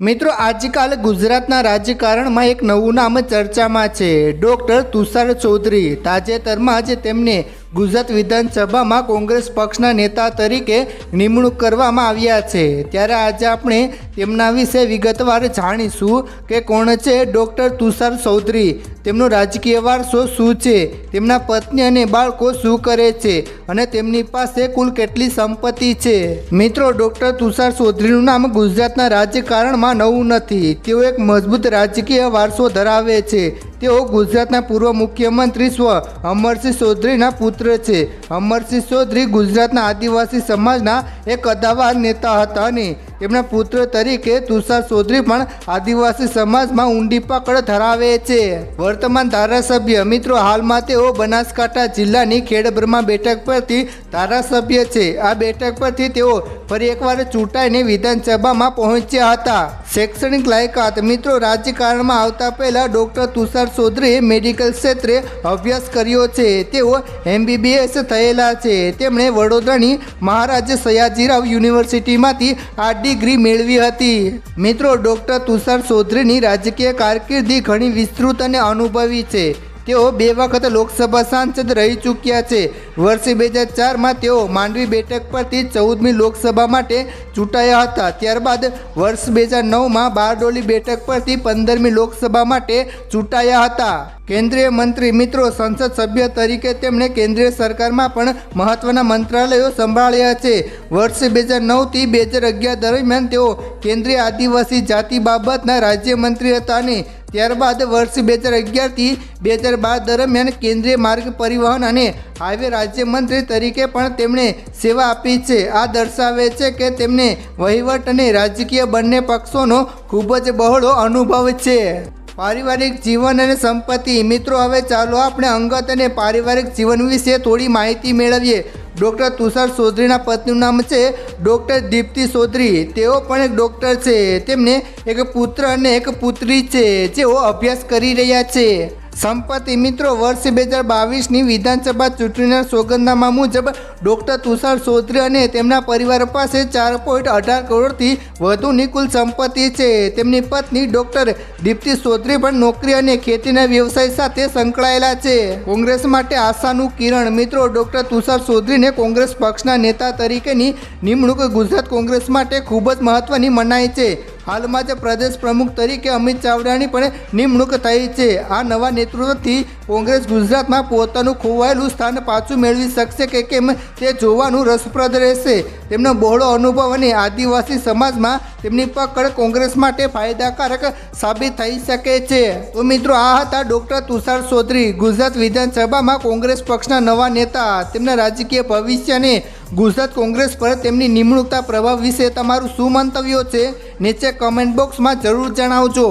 મિત્રો, આજકાલ ગુજરાતના રાજકારણમાં એક નવું નામ ચર્ચામાં છે. ડૉક્ટર તુષાર ચૌધરી તાજેતરમાં જ તેમને ગુજરાત વિધાનસભામાં કોંગ્રેસ પક્ષના નેતા તરીકે નિમણૂક કરવામાં આવ્યા છે. ત્યારે આજે આપણે તેમના વિશે વિગતવાર જાણીશું કે કોણ છે ડૉક્ટર તુષાર ચૌધરી? તેમનો રાજકીય વારસો શું છે? તેમના પત્ની અને બાળકો શું કરે છે? અને તેમની પાસે કુલ કેટલી સંપત્તિ છે? મિત્રો, ડૉક્ટર તુષાર ચૌધરીનું નામ ગુજરાતના રાજકારણમાં નવું નથી. તેઓ એક મજબૂત રાજકીય વારસો ધરાવે છે. તેઓ ગુજરાતના પૂર્વ મુખ્યમંત્રી સ્વ અમરસિંહ ચૌધરીના પુત્ર છે. અમરસિંહ ચૌધરી ગુજરાતના આદિવાસી સમાજના એક અદાવાદ નેતા હતા અને તેમના પુત્ર તરીકે તુષાર ચૌધરી પણ આદિવાસી સમાજમાં ઊંડી પકડ ધરાવે છે. વર્તમાન ધારાસભ્ય મિત્રો હાલમાં તેઓ બનાસકાંઠા જિલ્લાની ખેડબ્રહ્મા બેઠક પરથી ધારાસભ્ય છે. આ બેઠક પરથી તેઓ ફરી એકવાર ચૂંટાઈને વિધાનસભામાં પહોંચ્યા હતા. શૈક્ષણિક લાયકાત મિત્રો રાજકારણમાં આવતા પહેલા ડોક્ટર તુષાર ચૌધરીએ મેડિકલ ક્ષેત્રે અભ્યાસ કર્યો છે. તેઓ એમબીબીએસ થયેલા છે. તેમણે વડોદરાની મહારાજ સયાજીરાવ યુનિવર્સિટીમાંથી આ ડિગ્રી મેળવી હતી. મિત્રો ડૉક્ટર તુષાર ચૌધરીની રાજકીય કારકિર્દી ઘણી વિસ્તૃત અને અનુભવી છે. તેઓ બે વખત લોકસભા સાંસદ રહી ચૂક્યા છે. વર્ષ બે હજાર ચારમાં તેઓ માંડવી બેઠક પરથી ચૌદમી લોકસભા માટે ચૂંટાયા હતા. ત્યારબાદ વર્ષ બે હજાર નવમાં બારડોલી બેઠક પરથી પંદરમી લોકસભા માટે ચૂંટાયા હતા. કેન્દ્રીય મંત્રી મિત્રો સંસદ સભ્ય તરીકે તેમણે કેન્દ્રીય સરકારમાં પણ મહત્વના મંત્રાલયો સંભાળ્યા છે. વર્ષ બે હજાર નવથી બે હજાર અગિયાર દરમિયાન તેઓ કેન્દ્રીય આદિવાસી જાતિ બાબતના રાજ્યમંત્રી હતા અને ત્યારબાદ વર્ષ બે હજાર અગિયારથી બે હજાર બાર દરમિયાન કેન્દ્રીય માર્ગ પરિવહન અને હાઈવે રાજ્યમંત્રી તરીકે પણ તેમણે સેવા આપી છે. આ દર્શાવે છે કે તેમને વહીવટ અને રાજકીય બંને પક્ષોનો ખૂબ જ બહોળો અનુભવ છે. પારિવારિક જીવન અને સંપત્તિ મિત્રો, હવે ચાલો આપણે અંગત અને પારિવારિક જીવન વિશે થોડી માહિતી મેળવીએ. ડૉક્ટર તુષાર ચૌધરીના પત્નીનું નામ છે ડૉક્ટર દીપ્તિ ચૌધરી તેઓ પણ એક ડૉક્ટર છે. તેમને એક પુત્ર અને એક પુત્રી છે. જેઓ અભ્યાસ કરી રહ્યા છે. સંપત્તિ મિત્રો, વર્ષ બે હજાર બાવીસની વિધાનસભા ચૂંટણીના સોગંદનામા મુજબ ડૉક્ટર તુષાર સોત્રી અને તેમના પરિવાર પાસે ચાર પોઈન્ટ અઢાર કરોડથી વધુની કુલ સંપત્તિ છે. તેમની પત્ની ડૉક્ટર દીપ્તિ સોત્રી પણ નોકરી અને ખેતીના વ્યવસાય સાથે સંકળાયેલા છે. કોંગ્રેસ માટે આશાનું કિરણ મિત્રો, ડૉક્ટર તુષાર સોત્રીને કોંગ્રેસ પક્ષના નેતા તરીકેની નિમણૂક ગુજરાત કોંગ્રેસ માટે ખૂબ જ મહત્વની મનાય છે. હાલમાં જ પ્રદેશ પ્રમુખ તરીકે અમિત ચાવડાની પણ નિમણૂક થઈ છે. આ નવા નેતૃત્વથી કોંગ્રેસ ગુજરાતમાં પોતાનું ખોવાયેલું સ્થાન પાછું મેળવી શકશે કે કેમ તે જોવાનું રસપ્રદ રહેશે. તેમનો બહોળો અનુભવ અને આદિવાસી સમાજમાં તેમની પકડ કોંગ્રેસ માટે ફાયદાકારક સાબિત થઈ શકે છે. તો મિત્રો, આ હતા ડૉક્ટર તુષાર ચૌધરી ગુજરાત વિધાનસભામાં કોંગ્રેસ પક્ષના નવા નેતા, તેમના રાજકીય ભવિષ્ય અને ગુજરાત કોંગ્રેસ પર તેમની નિમણૂકતા પ્રભાવ વિશે તમારું શું મંતવ્યો છે, નીચે કમેન્ટ બોક્સમાં જરૂર જણાવજો.